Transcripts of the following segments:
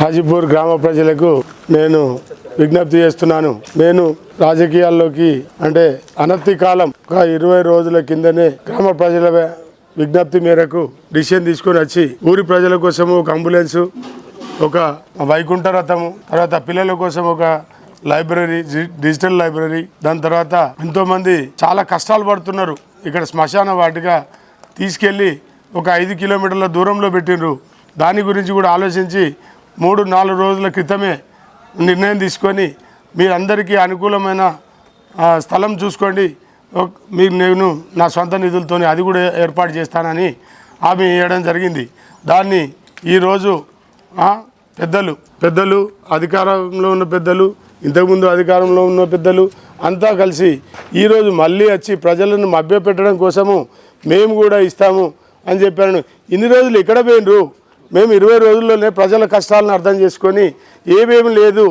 హాజీపూర్ గ్రామ ప్రజలకు నేను విజ్ఞప్తి చేస్తున్నాను. నేను రాజకీయాల్లోకి అంటే అనతి కాలం ఒక ఇరవై రోజుల కిందనే గ్రామ ప్రజల విజ్ఞప్తి మేరకు డిసిషన్ తీసుకొని వచ్చి ఊరి ప్రజల కోసం ఒక అంబులెన్స్ ఒక వైకుంఠ రథము తర్వాత పిల్లల కోసం ఒక లైబ్రరీ డిజిటల్ లైబ్రరీ దాని తర్వాత ఎంతోమంది చాలా కష్టాలు పడుతున్నారు. ఇక్కడ శ్మశాన వాటిగా తీసుకెళ్ళి ఒక ఐదు కిలోమీటర్ల దూరంలో పెట్టిండ్రు. దాని గురించి కూడా ఆలోచించి మూడు నాలుగు రోజుల క్రితమే నిర్ణయం తీసుకొని మీరందరికీ అనుకూలమైన స్థలం చూసుకోండి. మీరు నేను నా సొంత నిధులతో అది కూడా ఏర్పాటు చేస్తానని హామీ వేయడం జరిగింది. దాన్ని ఈరోజు పెద్దలు పెద్దలు అధికారంలో ఉన్న పెద్దలు ఇంతకుముందు అధికారంలో ఉన్న పెద్దలు అంతా కలిసి ఈరోజు మళ్ళీ వచ్చి ప్రజలను మభ్యపెట్టడం కోసము మేము కూడా ఇస్తాము అని చెప్పాను ఇన్ని రోజులు ఎక్కడ పోయినరు? మేము ఇరవై రోజుల్లోనే ప్రజల కష్టాలను అర్థం చేసుకొని ఏమేమి లేదు.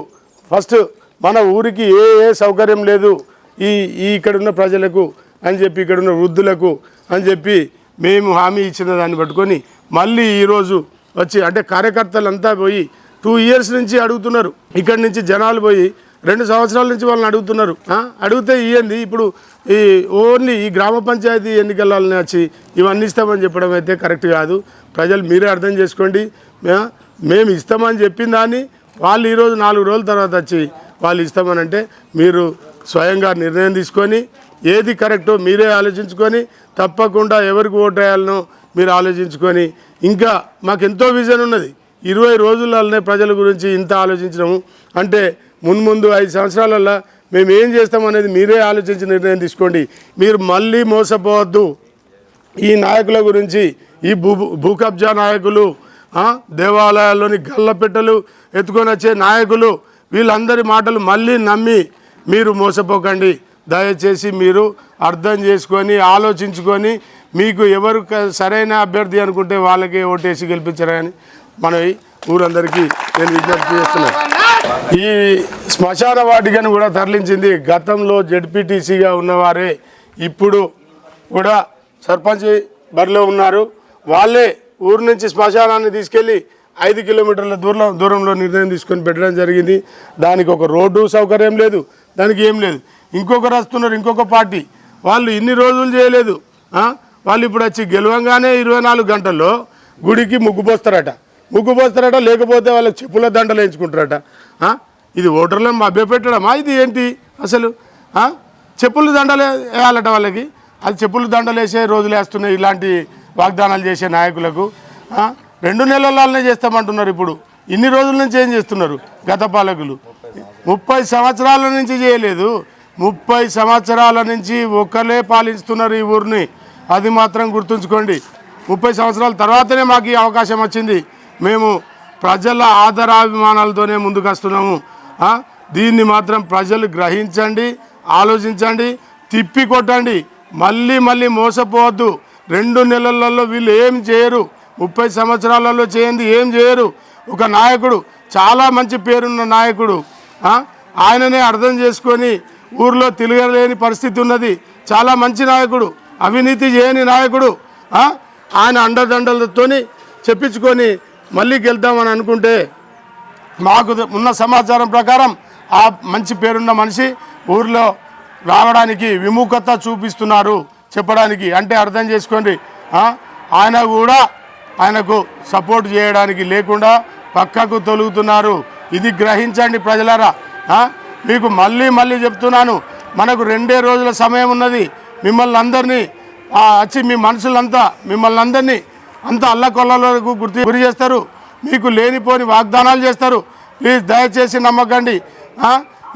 ఫస్ట్ మన ఊరికి ఏ ఏ సౌకర్యం లేదు. ఈ ఈ ఇక్కడున్న ప్రజలకు అని చెప్పి ఇక్కడున్న వృద్ధులకు అని చెప్పి మేము హామీ ఇచ్చిన దాన్ని పట్టుకొని మళ్ళీ ఈరోజు వచ్చి అంటే కార్యకర్తలంతా పోయి టూ ఇయర్స్ నుంచి అడుగుతున్నారు. ఇక్కడి నుంచి జనాలు పోయి రెండు సంవత్సరాల నుంచి వాళ్ళని అడుగుతున్నారు. అడిగితే ఇవ్వండి ఇప్పుడు ఈ ఓన్లీ ఈ గ్రామ పంచాయతీ ఎన్నికలని వచ్చి ఇవన్నీ ఇస్తామని చెప్పడం అయితే కరెక్ట్ కాదు. ప్రజలు మీరే అర్థం చేసుకోండి. మేము ఇస్తామని చెప్పిన దాన్ని వాళ్ళు ఈరోజు నాలుగు రోజుల తర్వాత వచ్చి వాళ్ళు ఇస్తామని అంటే మీరు స్వయంగా నిర్ణయం తీసుకొని ఏది కరెక్టో మీరే ఆలోచించుకొని తప్పకుండా ఎవరికి ఓటు వేయాలనో మీరు ఆలోచించుకొని ఇంకా మాకు ఎంతో విజన్ ఉన్నది. ఇరవై రోజులలోనే ప్రజల గురించి ఇంత ఆలోచించడము అంటే మున్ముందు ఐదు సంవత్సరాలలో మేము ఏం చేస్తామనేది మీరే ఆలోచించి నిర్ణయం తీసుకోండి. మీరు మళ్ళీ మోసపోవద్దు. ఈ నాయకుల గురించి ఈ భూ భూ కబ్జా నాయకులు దేవాలయాల్లోని గల్లపెట్టలు ఎత్తుకొని వచ్చే నాయకులు వీళ్ళందరి మాటలు మళ్ళీ నమ్మి మీరు మోసపోకండి. దయచేసి మీరు అర్థం చేసుకొని ఆలోచించుకొని మీకు ఎవరు సరైన అభ్యర్థి అనుకుంటే వాళ్ళకే ఓటేసి గెలిపించారని మన ఊరందరికీ నేను విజ్ఞప్తి చేస్తున్నాను. ఈ శ్మశాన వాటికను కూడా తరలించింది. గతంలో జడ్పీటీసీగా ఉన్నవారే ఇప్పుడు కూడా సర్పంచ్ బరిలో ఉన్నారు. వాళ్ళే ఊరు నుంచి శ్మశానాన్ని తీసుకెళ్ళి ఐదు కిలోమీటర్ల దూరం దూరంలో నిర్ణయం తీసుకొని పెట్టడం జరిగింది. దానికి ఒక రోడ్డు సౌకర్యం లేదు. దానికి ఏం లేదు. ఇంకొకరు వస్తున్నారు ఇంకొక పార్టీ. వాళ్ళు ఇన్ని రోజులు చేయలేదు. వాళ్ళు ఇప్పుడు వచ్చి గెలవంగానే ఇరవై నాలుగు గంటల్లో గుడికి ముగ్గు పోస్తారట. ముగ్గు పోస్తారట లేకపోతే వాళ్ళకి చెప్పుల దండలు వేయించుకుంటారట. ఇది ఓటర్లను మభ్యపెట్టడమా? ఇది ఏంటి అసలు? చెప్పుల చెప్పులు దండలు వేయాలట వాళ్ళకి. అది చెప్పులు దండలు వేసే రోజులు వేస్తున్నాయి ఇలాంటి వాగ్దానాలు చేసే నాయకులకు రెండు నెలలనే చేస్తామంటున్నారు ఇప్పుడు. ఇన్ని రోజుల నుంచి ఏం చేస్తున్నారు గత పాలకులు? ముప్పై సంవత్సరాల నుంచి చేయలేదు. ముప్పై సంవత్సరాల నుంచి ఒకరే పాలిస్తున్నారు ఈ ఊరిని. అది మాత్రం గుర్తుంచుకోండి. ముప్పై సంవత్సరాల తర్వాతనే మాకు ఈ అవకాశం వచ్చింది. మేము ప్రజల ఆదరాభిమానాలతోనే ముందుకు వస్తున్నాము దీన్ని మాత్రం ప్రజలు గ్రహించండి ఆలోచించండి తిప్పి కొట్టండి మళ్ళీ మళ్ళీ మోసపోవద్దు. రెండు నెలలలో వీళ్ళు ఏం చేయరు. ముప్పై సంవత్సరాలలో చేయండి ఏం చేయరు. ఒక నాయకుడు చాలా మంచి పేరున్న నాయకుడు ఆయననే అర్థం చేసుకొని ఊర్లో తిరగలేని పరిస్థితి ఉన్నది. చాలా మంచి నాయకుడు అవినీతి చేయని నాయకుడు ఆయన అండదండలతోని చెప్పించుకొని మళ్ళీ గెలుద్దామని అనుకుంటే మాకు ఉన్న సమాచారం ప్రకారం ఆ మంచి పేరున్న మనిషి ఊర్లో రావడానికి విముఖత చూపిస్తున్నారు చెప్పడానికి. అంటే అర్థం చేసుకోండి ఆయన కూడా ఆయనకు సపోర్ట్ చేయడానికి లేకుండా పక్కకు తొలుగుతున్నారు. ఇది గ్రహించండి ప్రజలారా మీకు మళ్ళీ మళ్ళీ చెప్తున్నాను మనకు రెండే రోజుల సమయం ఉన్నది. మిమ్మల్ని అందరినీ వచ్చి మీ మనుషులంతా మిమ్మల్ని అందరినీ అంత అల్లకొల్లకు గుర్తు గురి చేస్తారు. మీకు లేనిపోని వాగ్దానాలు చేస్తారు. ప్లీజ్ దయచేసి నమ్మకండి.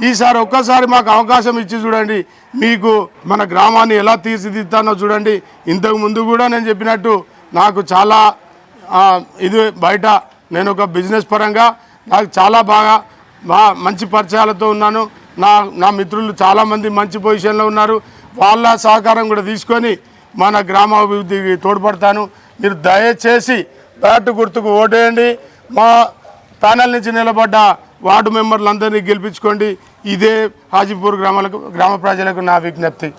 ఈసారి ఒక్కసారి మాకు అవకాశం ఇచ్చి చూడండి. మీకు మన గ్రామాన్ని ఎలా తీర్చిదిద్దానో చూడండి. ఇంతకు ముందు కూడా నేను చెప్పినట్టు నాకు చాలా ఇది బయట నేను ఒక బిజినెస్ పరంగా నాకు చాలా బాగా బా మంచి పరిచయాలతో ఉన్నాను. నా నా మిత్రులు చాలామంది మంచి పొజిషన్లో ఉన్నారు. వాళ్ళ సహకారం కూడా తీసుకొని మన గ్రామ అభివృద్ధికి తోడ్పడతాను. మీరు దయచేసి బ్యాట్ గుర్తుకు ఓటేయండి. మా ప్యానల్ నుంచి నిలబడ్డ వార్డు మెంబర్లందరినీ గెలిపించుకోండి. ఇదే హాజీపూర్ గ్రామాలకు గ్రామ ప్రజలకు నా విజ్ఞప్తి.